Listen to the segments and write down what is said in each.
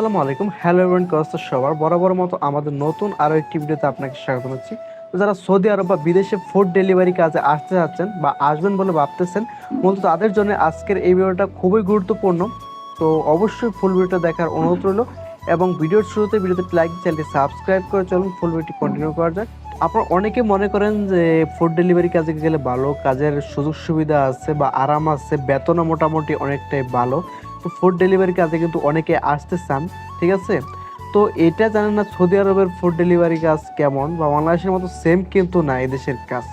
আসসালামু আলাইকুম। Hello everyone কষ্ট সবার? বরাবর মতো আমাদের নতুন আরও একটি ভিডিওতে আপনাকে স্বাগত জানাচ্ছি। যারা সৌদি আরব বা বিদেশে ফুড ডেলিভারি কাজে আসতে যাচ্ছেন বা আসবেন বলে ভাবতেছেন, মূলত তাদের জন্য আজকের এই ভিডিওটা খুবই গুরুত্বপূর্ণ। তো অবশ্যই ফুল ভিডিওটা দেখার অনুরোধ রইল এবং ভিডিওর শুরুতে ভিডিওতে লাইক চ্যানেলটি সাবস্ক্রাইব করে চলুন ফুল ভিডিওটি কন্টিনিউ করা যাক। আপনারা অনেকে মনে করেন যে ফুড ডেলিভারি কাজে গেলে ভালো, কাজের সুযোগ সুবিধা আছে বা আরাম আছে, বেতনও মোটামুটি অনেকটাই ভালো। তো ফুড ডেলিভারি কাজে কিন্তু অনেকে আসতে চান ঠিক আছে? তো এটা জানেন না সৌদি আরবের ফুড ডেলিভারি কাজ কেমন বা বাংলাদেশের মতো সেম কিন্তু না এদেশের কাজ।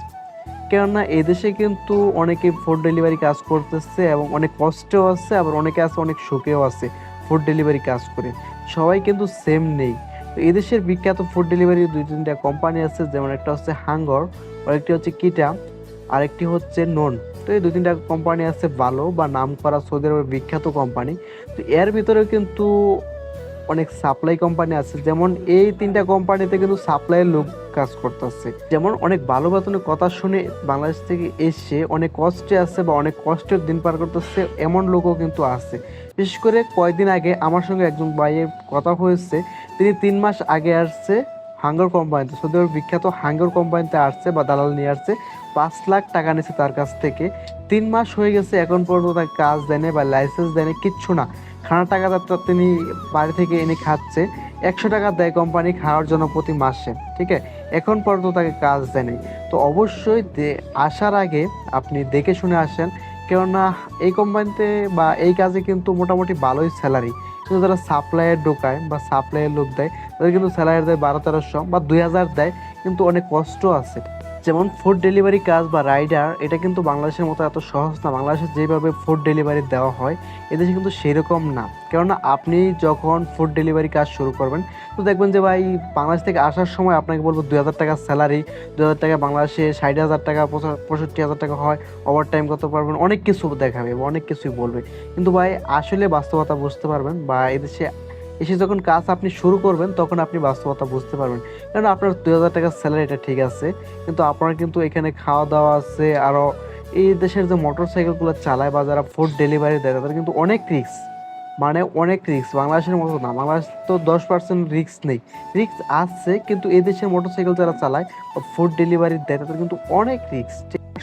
কেননা এদেশে কিন্তু অনেকে ফুড ডেলিভারি কাজ করতেছে এবং অনেক কষ্টেও আছে, আবার অনেকে আছে অনেক সুখেও আছে ফুড ডেলিভারি কাজ করে। সবাই কিন্তু সেম নেই। তো এদেশের বিখ্যাত ফুড ডেলিভারি দুই তিনটা কোম্পানি আছে, যেমন একটা হচ্ছে হাঙ্গর, আরেকটি হচ্ছে কিটা, আরেকটি হচ্ছে নন। তো এই দুই তিনটা কোম্পানি আছে ভালো বা নাম করা সৌদি আরবের বিখ্যাত কোম্পানি তো এর ভিতরে কিন্তু অনেক সাপ্লাই কোম্পানি আছে। যেমন এই তিনটা কোম্পানিতে কিন্তু সাপ্লাইয়ের লোক কাজ করতেছে। যেমন অনেক ভালো বেতনের কথা শুনে বাংলাদেশ থেকে এসে অনেক কষ্টে আছে বা অনেক কষ্টের দিন পার করতেছে, এমন লোকও কিন্তু আছে। বিশেষ করে কয়েকদিন আগে আমার সঙ্গে একজন ভাইয়ের কথা হয়েছে, তিনি তিন মাস আগে আসছে। হাঙ্গর কোম্পানিতে। সৌদি আরবের বিখ্যাত হাঙ্গর কোম্পানিতে আসছে বা দালাল নিয়ে আসছে, পাঁচ লাখ টাকা নিয়েছে তার কাছ থেকে। তিন মাস হয়ে গেছে, এখন পর্যন্ত তার কাজ দেয়নি বা লাইসেন্স দেয়নি কিচ্ছু না। খানা টাকা তার তিনি বাড়ি থেকে এনে খাচ্ছে। একশো টাকা দেয় কোম্পানি খাওয়ার জন্য প্রতি মাসে, ঠিক আছে? এখন পর্যন্ত তাকে কাজ দেয়নি তো অবশ্যই আসার আগে আপনি দেখে শুনে আসেন। কেননা এই কোম্পানিতে বা এই কাজে কিন্তু মোটামুটি ভালোই স্যালারি কিন্তু যারা সাপ্লাইয়ের ঢোকায় বা সাপ্লাইয়ের লোক দেয় তাদের কিন্তু স্যালারি দেয় বারো, তেরোশো বা দুই হাজার দেয়, কিন্তু অনেক কষ্ট আছে। যেমন ফুড ডেলিভারি কাজ বা রাইডার এটা কিন্তু বাংলাদেশের মতো এত সহজ না। বাংলাদেশে যেভাবে ফুড ডেলিভারি দেওয়া হয়, এদেশে কিন্তু সেরকম না। কেননা আপনি যখন ফুড ডেলিভারি কাজ শুরু করবেন, তো দেখবেন যে ভাই, বাংলাদেশ থেকে আসার সময় আপনাকে বলব দুই হাজার টাকা স্যালারি, দুই হাজার টাকা বাংলাদেশে ষাট হাজার টাকা পঁয়ষট্টি হাজার টাকা হয় ওভার টাইম করতে পারবেন, অনেক কিছু দেখাবে, অনেক কিছুই বলবে। কিন্তু ভাই, আসলে বাস্তবতা বুঝতে পারবেন বা এদেশে এসে যখন কাজ আপনি শুরু করবেন, তখন আপনি বাস্তবতা বুঝতে পারবেন। কারণ আপনার দুই হাজার টাকার স্যালারি এটা ঠিক আছে, কিন্তু আপনার কিন্তু এখানে খাওয়া দাওয়া আছে আরও এই দেশের যে মোটর সাইকেলগুলো চালায় বা যারা ফুড ডেলিভারি দেয়, তাদের কিন্তু অনেক রিস্ক মানে অনেক রিক্স বাংলাদেশের মতো না, বাংলাদেশ তো দশ পার্সেন্ট রিস্ক নেই। রিক্স আছে, কিন্তু এই দেশের মোটর সাইকেল যারা চালায় বা ফুড ডেলিভারি দেয়, তাদের কিন্তু অনেক রিক্স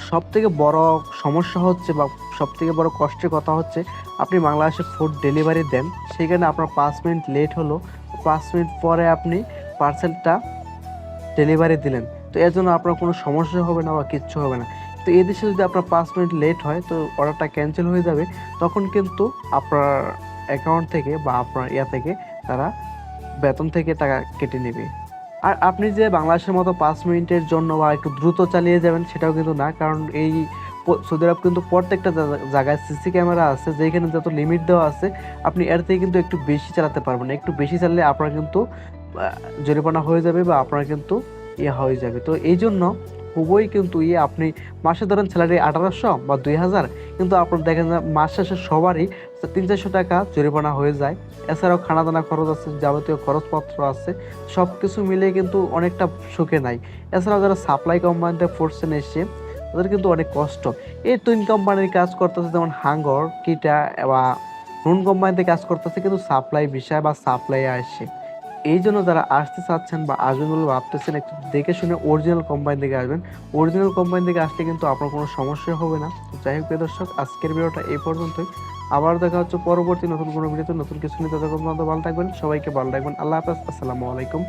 সব থেকে বড় সমস্যা হচ্ছে বা সব থেকে বড় কষ্টের কথা হচ্ছে, আপনি বাংলাদেশে ফুড ডেলিভারি দেন, সেখানে আপনার পাঁচ মিনিট লেট হলো, পাঁচ মিনিট পরে আপনি পার্সেলটা ডেলিভারি দিলেন। তো এর জন্য আপনার কোনো সমস্যা হবে না বা কিচ্ছু হবে না। তো এই দেশে যদি আপনার পাঁচ মিনিট লেট হয়, তো অর্ডারটা ক্যান্সেল হয়ে যাবে, তখন কিন্তু আপনার অ্যাকাউন্ট থেকে বা আপনার ইয়া থেকে তারা বেতন থেকে টাকা কেটে নেবে। আর আপনি যে বাংলাদেশের মতো পাঁচ মিনিটের জন্য বা একটু দ্রুত চালিয়ে যাবেন, সেটাও কিন্তু না, কারণ এই সৌদি আরব কিন্তু প্রত্যেকটা জায়গায় সিসি ক্যামেরা আছে যেখানে যত লিমিট দেওয়া আছে, আপনি এর থেকে কিন্তু একটু বেশি চালাতে পারবেন। একটু বেশি চালালে আপনার কিন্তু জরিমানা হয়ে যাবে বা আপনার কিন্তু ইয়ে হয়ে যাবে। তো এই জন্য খুবই কিন্তু ইয়ে আপনি মাসে ধরেন স্যালারি আঠারোশো বা দুই হাজার, কিন্তু আপনার দেখেন মাস শেষে সবারই তিন চারশো টাকা জরিমানা হয়ে যায়। এছাড়াও খানা দানা খরচ আছে, যাবতীয় খরচপত্র আছে সব কিছু মিলিয়ে কিন্তু অনেকটা সুখে নাই। এছাড়াও যারা সাপ্লাই কোম্পানিতে পড়ছেন এসে তাদের কিন্তু অনেক কষ্ট। এই তিন কোম্পানির কাজ করতেছে যেমন হাঙ্গর, কিটা বা নুন কোম্পানিতে কাজ করতেছে কিন্তু সাপ্লাই বিষয় বা সাপ্লাই আসে। এই জন্য যারা আসতে চাচ্ছেন বা আসবেন বলে ভাবতেছেন, একটু দেখে শুনে অরিজিনাল কোম্পানি থেকে আসবেন। অরিজিনাল কোম্পানি থেকে আসলে কিন্তু আপনার কোনো সমস্যা হবে না। তো যাই হোক দর্শক, আজকের ভিডিওটা এই পর্যন্তই। আবার দেখা হচ্ছে পরবর্তী নতুন কোনো ভিডিওতে। নতুন কিছু নিয়ে ততক্ষণ পর্যন্ত ভালো থাকবেন। সবাইকে ভালো থাকবেন আল্লাহ হাফেজ। আসসালামু আলাইকুম।